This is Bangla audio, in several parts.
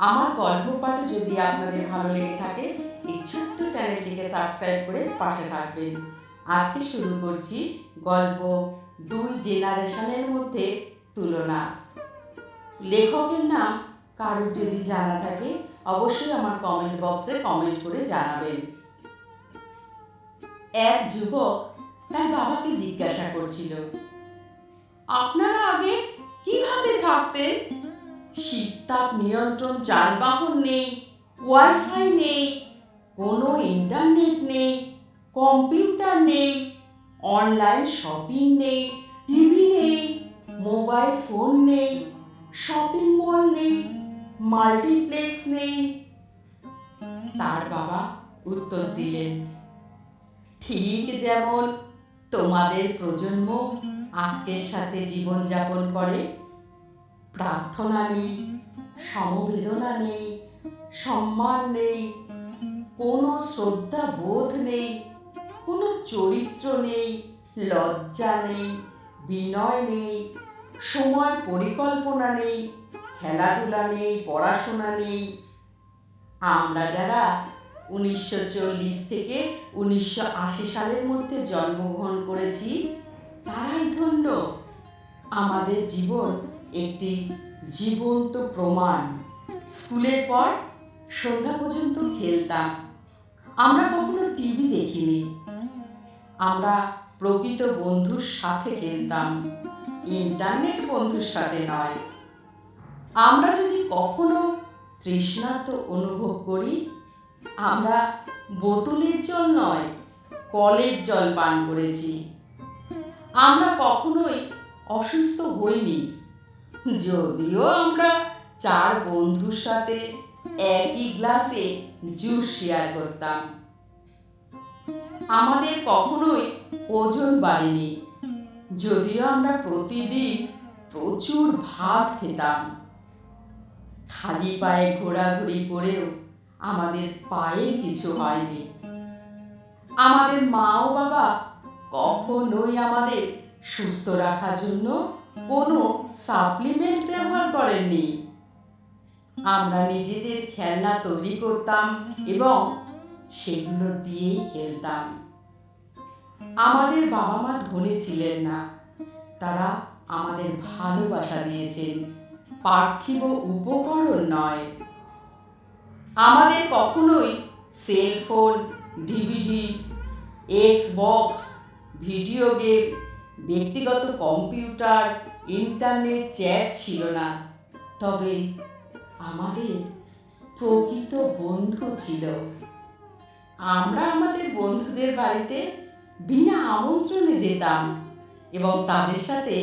আমার গল্প পাঠে যদি আপনাদের ভালো লেগে থাকে, এই ছোট্ট চ্যানেলটিকে সাবস্ক্রাইব করে পাশে থাকবেন। আজকে শুরু করছি গল্প দুই জেনারেশনের মধ্যে তুলনা। লেখকের নাম কারোর যদি জানা থাকে, অবশ্যই আমার কমেন্ট বক্সে কমেন্ট করে জানাবেন। এক যুবক তার বাবাকে জিজ্ঞাসা করছিল, আপনারা আগে কীভাবে থাকতেন? শীততাপ নিয়ন্ত্রণ, যানবাহন নেই ওয়াইফাই নেই, কোনো ইন্টারনেট নেই কম্পিউটার নেই অনলাইন শপিং নেই টিভি নেই মোবাইল ফোন নেই শপিং মল নেই মাল্টিপ্লেক্স নেই। তার বাবা উত্তর দিলেন, ঠিক যেমন তোমাদের প্রজন্ম আজকের সাথে জীবনযাপন করে প্রার্থনা নেই, সমবেদনা নেই, সম্মান নেই, কোনো শ্রদ্ধা বোধ নেই, কোনো চরিত্র নেই, লজ্জা নেই, বিনয় নেই, সময় পরিকল্পনা নেই, খেলাধুলা নেই, পড়াশোনা নেই। আমরা যারা উনিশশো চল্লিশ থেকে উনিশশো আশি সালের মধ্যে জন্মগ্রহণ করেছি, তারাই ধন্য। আমাদের জীবন একটি জীবন্ত প্রমাণ। স্কুলের পর সন্ধ্যা পর্যন্ত খেলতাম। আমরা কখনো টিভি দেখিনি। আমরা প্রকৃত বন্ধুর সাথে খেলতাম। ইন্টারনেট বন্ধুর সাথে নয়। আমরা যদি কখনো তৃষ্ণার্ত অনুভব করি, আমরা বোতলের জল নয়, কলের জল পান করেছি। আমরা কখনোই অসুস্থ হইনি। যদিও আমরা চার বন্ধুর সাথে একই গ্লাসে জুস শেয়ার করতাম। আমাদের কখনোই ওজন বাড়েনি। যদিও আমরা প্রতিদিন প্রচুর ভাত খেতাম। খালি পায়ে ঘোরাঘুরি করেও আমাদের পায়ে কিছু হয়নি। আমাদের মা ও বাবা কখনোই আমাদের সুস্থ রাখার জন্য কোনো সাপ্লিমেন্ট ব্যবহার করেননি। আমরা নিজেদের খেলনা তৈরি করতাম এবং সেগুলো দিয়েই খেলতাম। আমাদের বাবা মা ধনী ছিলেন না। তারা আমাদের ভালোবাসা দিয়েছেন। পার্থিব উপকরণ নয়। আমাদের কখনোই cellphone DVD X box video game ব্যক্তিগত কম্পিউটার, ইন্টারনেট, চ্যাট ছিল না। তবে আমাদের প্রকৃত বন্ধু ছিল। আমরা আমাদের বন্ধুদের বাড়িতে বিনা আমন্ত্রণে যেতাম এবং তাদের সাথে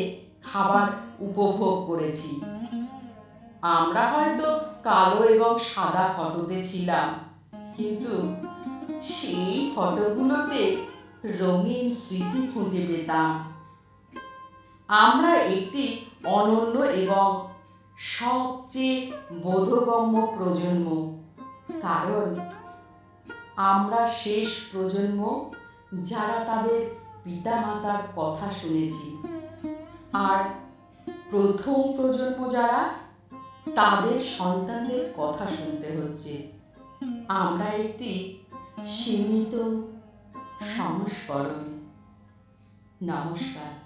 খাবার উপভোগ করেছি। আমরা হয়তো কালো এবং সাদা ফটোতে ছিলাম, কিন্তু সেই ফটোগুলোতে রঙিন স্মৃতি খুঁজে পেতাম। আমরা একটি অনন্য এবং সবচেয়ে বোধগম্য প্রজন্ম। কারণ আমরা শেষ প্রজন্ম যারা তাদের পিতামাতার কথা শুনেছি। আর প্রথম প্রজন্ম যারা, তাদের সন্তানদের কথা শুনতে হচ্ছে। আমরা একটি সীমিত সংস্করণ। নমস্কার।